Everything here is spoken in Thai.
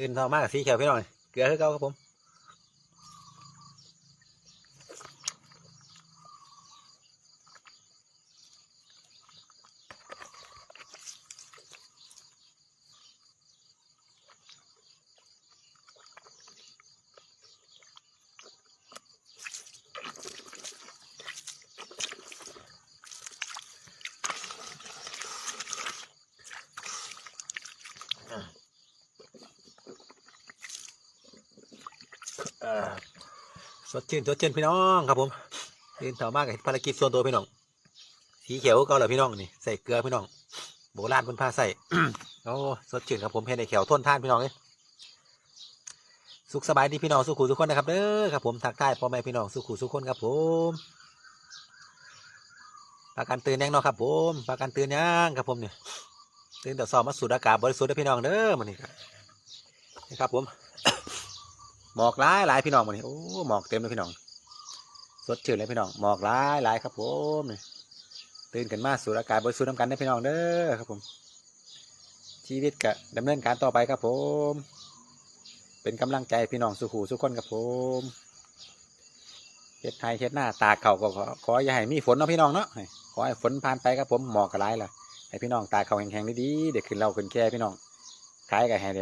ตื่นทองมากสีเขียวพี่น้องเกลือคือเก่าครับผม สดชื่นสดชื่นพี่น้องครับผมตื่นทองมากกับภารกิจส่วนตัวพี่น้องสีเขียวก่าเหรอพี่น้องนี่ใส่เกลือพี่น้องโบราณเพิ่นพาใส่โอ้สดชื่นครับผมเห็นในแขวทนท่านพี่น้องเลยสุขสบายดีพี่น้องสุขุทุกคนนะครับเด้อครับผมทักทายพ่อแม่พี่น้องสุขุทุกคนครับผมปากันตื่นยังเนาะครับผมปากันตื่นยังครับผมเนี่ยตื่นแต่สอบมาสูดอากาศบริสุทธิ์เด้พี่น้องเด้อมันนี่ครับนี่ครับผม หมอกหลายหลายพี่น้องมันนี่โอ้หมอกเต็มเลยพี่น้อง สดชื่นเลยพี่น้องหมอกหลายหลายครับผมนี่ตื่นกันมาสูดอากาศบริสุทธิ์น้ำกันได้พี่น้องเด้อครับผม ชีวิตก็ดำเนินการต่อไปครับผม เป็นกำลังใจพี่น้องสุขูสุขคนครับผมเฮ็ดไทยเฮ็ดหน้าตาเข่าก็ขอขออย่าให้มีฝนเนาะพี่น้องเนาะขอให้ฝนผ่านไปครับผมหมอกกระไรล่ะให้พี่น้องตาเข่าแข็งๆดีๆเด็กขึ้นเราขึ้นแค่พี่น้องขายก็ให้ได้